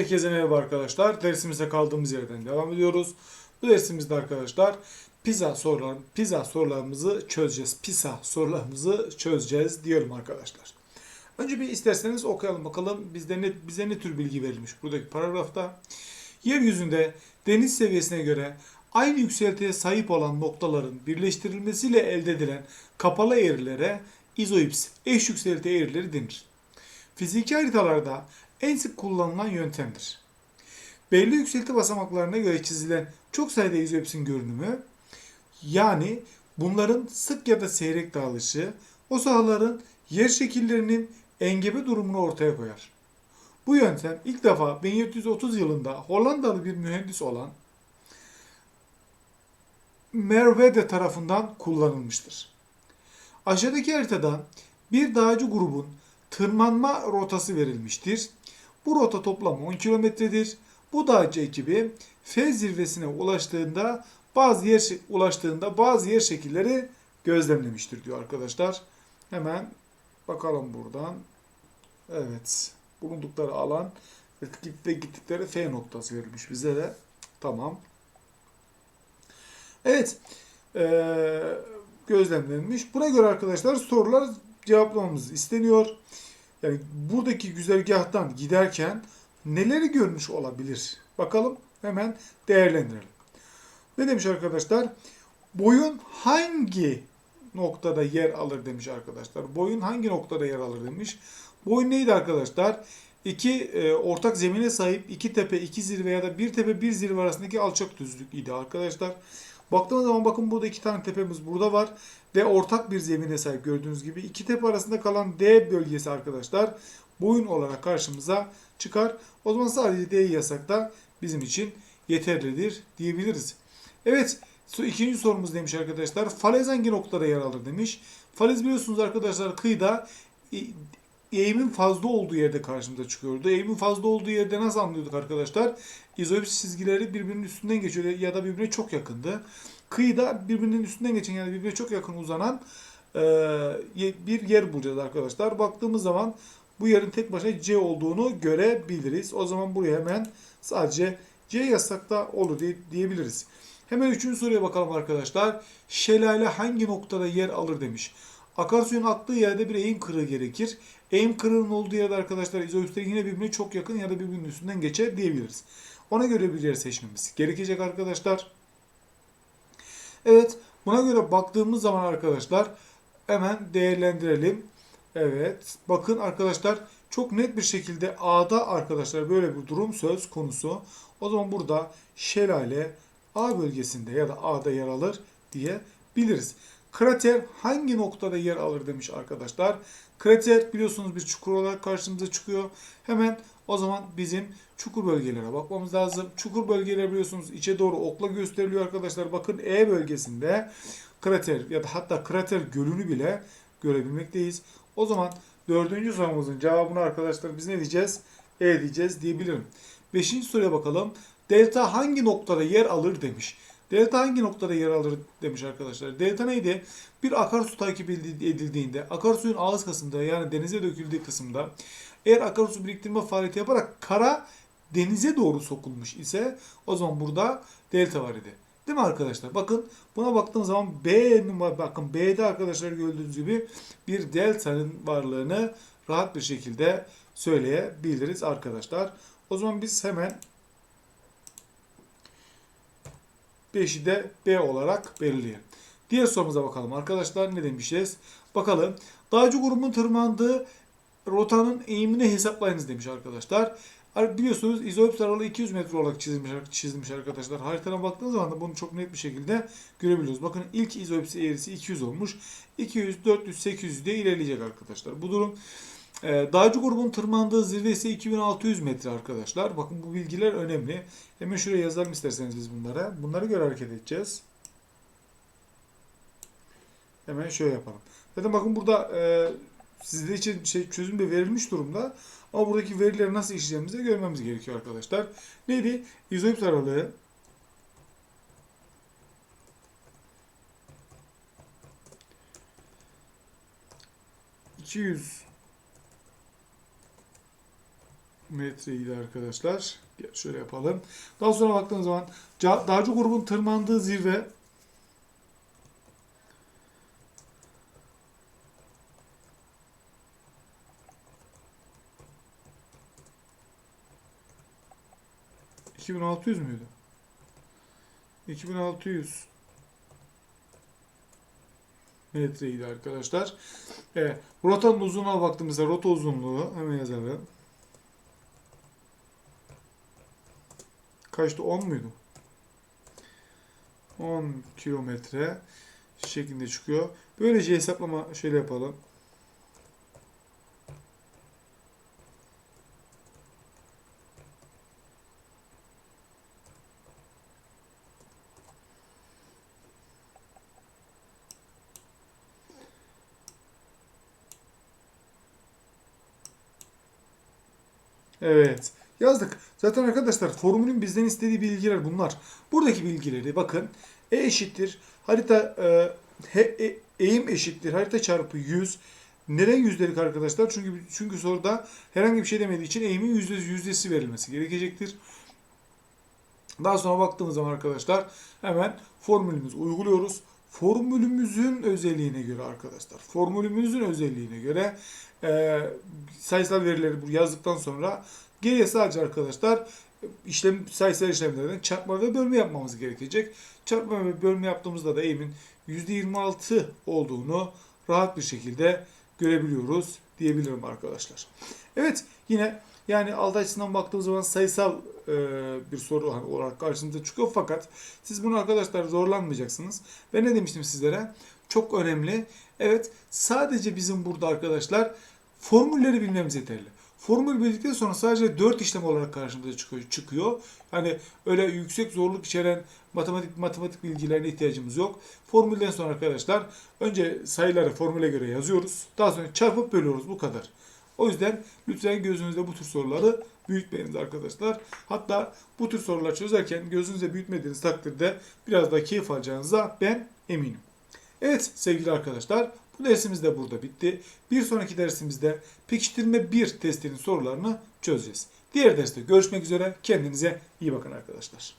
Herkese merhaba arkadaşlar. Dersimize kaldığımız yerden devam ediyoruz. Bu dersimizde arkadaşlar pizza sorular, pizza sorularımızı çözeceğiz. Pizza sorularımızı çözeceğiz diyorum arkadaşlar. Önce bir isterseniz okuyalım bakalım bizde ne, bize ne tür bilgi verilmiş buradaki paragrafta. Yeryüzünde deniz seviyesine göre aynı yükseltiye sahip olan noktaların birleştirilmesiyle elde edilen kapalı eğrilere izoips, eş yükselti eğrileri denir. Fiziki haritalarda en sık kullanılan yöntemdir. Belli yükselti basamaklarına göre çizilen çok sayıda izoipsin görünümü, yani bunların sık ya da seyrek dağılışı, o sahaların yer şekillerinin engebe durumunu ortaya koyar. Bu yöntem ilk defa 1730 yılında Hollandalı bir mühendis olan Merwede tarafından kullanılmıştır. Aşağıdaki haritada bir dağcı grubun tırmanma rotası verilmiştir. Bu rota toplam 10 kilometredir. Bu dağcı ekibi F zirvesine ulaştığında bazı yer ulaştığında bazı yer şekilleri gözlemlemiştir diyor arkadaşlar. Hemen bakalım buradan. Evet. Bulundukları alan ve gittikleri F noktası verilmiş bize de. Tamam. Evet. Ee, gözlemlenmiş. Buna göre arkadaşlar sorular cevaplamamız isteniyor. Yani buradaki güzergahtan giderken neleri görmüş olabilir? Bakalım hemen değerlendirelim. Ne demiş arkadaşlar? Boyun hangi noktada yer alır demiş arkadaşlar. Boyun hangi noktada yer alır demiş. Boyun neydi arkadaşlar? İki e, ortak zemine sahip iki tepe, iki zirve ya da bir tepe, bir zirve arasındaki alçak düzlük idi arkadaşlar. Baktığımız zaman bakın burada iki tane tepemiz burada var ve ortak bir zemine sahip gördüğünüz gibi iki tepe arasında kalan D bölgesi arkadaşlar boyun olarak karşımıza çıkar. O zaman sadece D'yi yasakta bizim için yeterlidir diyebiliriz. Evet ikinci sorumuz demiş arkadaşlar. Falez hangi noktada yer alır demiş. Falez biliyorsunuz arkadaşlar kıyıda eğimin fazla olduğu yerde karşımıza çıkıyordu. Eğimin fazla olduğu yerde nasıl anlıyorduk arkadaşlar? İzoips çizgileri birbirinin üstünden geçiyor ya da birbirine çok yakındı. Kıyıda birbirinin üstünden geçen yani birbirine çok yakın uzanan e, bir yer bulacağız arkadaşlar. Baktığımız zaman bu yerin tek başına C olduğunu görebiliriz. O zaman buraya hemen sadece C yazsak da olur diye, diyebiliriz. Hemen üçüncü soruya bakalım arkadaşlar. Şelale hangi noktada yer alır demiş. Akarsuyun aktığı yerde bir eğim kırığı gerekir. Eğim kırığının olduğu yerde arkadaşlar izoipsler yine birbirine çok yakın ya da birbirinin üstünden geçer diyebiliriz. Ona göre bir yer seçmemiz gerekecek arkadaşlar. Evet buna göre baktığımız zaman arkadaşlar hemen değerlendirelim. Evet bakın arkadaşlar çok net bir şekilde A'da arkadaşlar böyle bir durum söz konusu. O zaman burada şelale A bölgesinde ya da A'da yer alır diyebiliriz. Krater hangi noktada yer alır demiş arkadaşlar. Krater biliyorsunuz bir çukur olarak karşımıza çıkıyor. Hemen o zaman bizim çukur bölgelere bakmamız lazım. Çukur bölgeleri biliyorsunuz içe doğru okla gösteriliyor arkadaşlar. Bakın E bölgesinde krater ya da hatta krater gölünü bile görebilmekteyiz. O zaman dördüncü sorumuzun cevabını arkadaşlar biz ne diyeceğiz? E diyeceğiz diyebilirim. Beşinci soruya bakalım. Delta hangi noktada yer alır demiş. Delta hangi noktada yer alır demiş arkadaşlar. Delta neydi? Bir akarsu takip edildiğinde akarsuyun ağız kısmında yani denize döküldüğü kısımda eğer akarsu biriktirme faaliyeti yaparak kara denize doğru sokulmuş ise o zaman burada delta var idi. Değil mi arkadaşlar? Bakın buna baktığım zaman B'nin bakın B'de arkadaşlar gördüğünüz gibi bir delta'nın varlığını rahat bir şekilde söyleyebiliriz arkadaşlar. O zaman biz hemen 5'i de B olarak belirleyelim. Diğer sorumuza bakalım arkadaşlar ne demişiz? Bakalım. Dağcı grubun tırmandığı rotanın eğimini hesaplayınız demiş arkadaşlar. Biliyorsunuz izoips aralığı 200 metre olarak çizilmiş, çizilmiş arkadaşlar. Haritana baktığınız zaman da bunu çok net bir şekilde görebiliyoruz. Bakın ilk izoips eğrisi 200 olmuş. 200, 400, 800 diye ilerleyecek arkadaşlar. Bu durum e, Dağcı grubun tırmandığı zirve ise 2600 metre arkadaşlar. Bakın bu bilgiler önemli. Hemen şuraya yazalım isterseniz biz bunlara. Bunları göre hareket edeceğiz. Hemen şöyle yapalım. Zaten bakın burada e, sizler için şey çözüm de verilmiş durumda. Ama buradaki verileri nasıl işleyeceğimizi de görmemiz gerekiyor arkadaşlar. Neydi? İzoips aralığı 200 metreydi arkadaşlar. Gel şöyle yapalım. Daha sonra baktığımız zaman dağcı grubun tırmandığı zirve ...2600 müydü? 2600 metreydi arkadaşlar. Evet. Rotanın uzunluğuna baktığımızda rota uzunluğu hemen yazalım. Kaçtı? 10 muydu? 10 kilometre şeklinde çıkıyor. Böylece hesaplama şöyle yapalım. Evet. Yazdık. Zaten arkadaşlar formülün bizden istediği bilgiler bunlar. Buradaki bilgileri bakın. E eşittir. Harita e, he, e- eğim eşittir. Harita çarpı 100. Neden yüzdelik arkadaşlar? Çünkü çünkü soruda herhangi bir şey demediği için eğimin yüzde yüzdesi verilmesi gerekecektir. Daha sonra baktığımız zaman arkadaşlar hemen formülümüzü uyguluyoruz. Formülümüzün özelliğine göre arkadaşlar, formülümüzün özelliğine göre e, sayısal verileri yazdıktan sonra geriye sadece arkadaşlar işlem sayısal işlemlerden çarpma ve bölme yapmamız gerekecek. Çarpma ve bölme yaptığımızda da eğimin %26 olduğunu rahat bir şekilde görebiliyoruz diyebilirim arkadaşlar. Evet yine yani alt açısından baktığımız zaman sayısal e, bir soru hani olarak karşımıza çıkıyor fakat siz bunu arkadaşlar zorlanmayacaksınız. Ve ne demiştim sizlere? Çok önemli. Evet sadece bizim burada arkadaşlar formülleri bilmemiz yeterli. Formül bildikten sonra sadece 4 işlem olarak karşımıza çıkıyor. çıkıyor. Hani öyle yüksek zorluk içeren matematik matematik bilgilerine ihtiyacımız yok. Formülden sonra arkadaşlar önce sayıları formüle göre yazıyoruz. Daha sonra çarpıp bölüyoruz bu kadar. O yüzden lütfen gözünüzde bu tür soruları büyütmeyiniz arkadaşlar. Hatta bu tür sorular çözerken gözünüzde büyütmediğiniz takdirde biraz daha keyif alacağınıza ben eminim. Evet sevgili arkadaşlar bu dersimiz de burada bitti. Bir sonraki dersimizde pekiştirme 1 testinin sorularını çözeceğiz. Diğer derste görüşmek üzere. Kendinize iyi bakın arkadaşlar.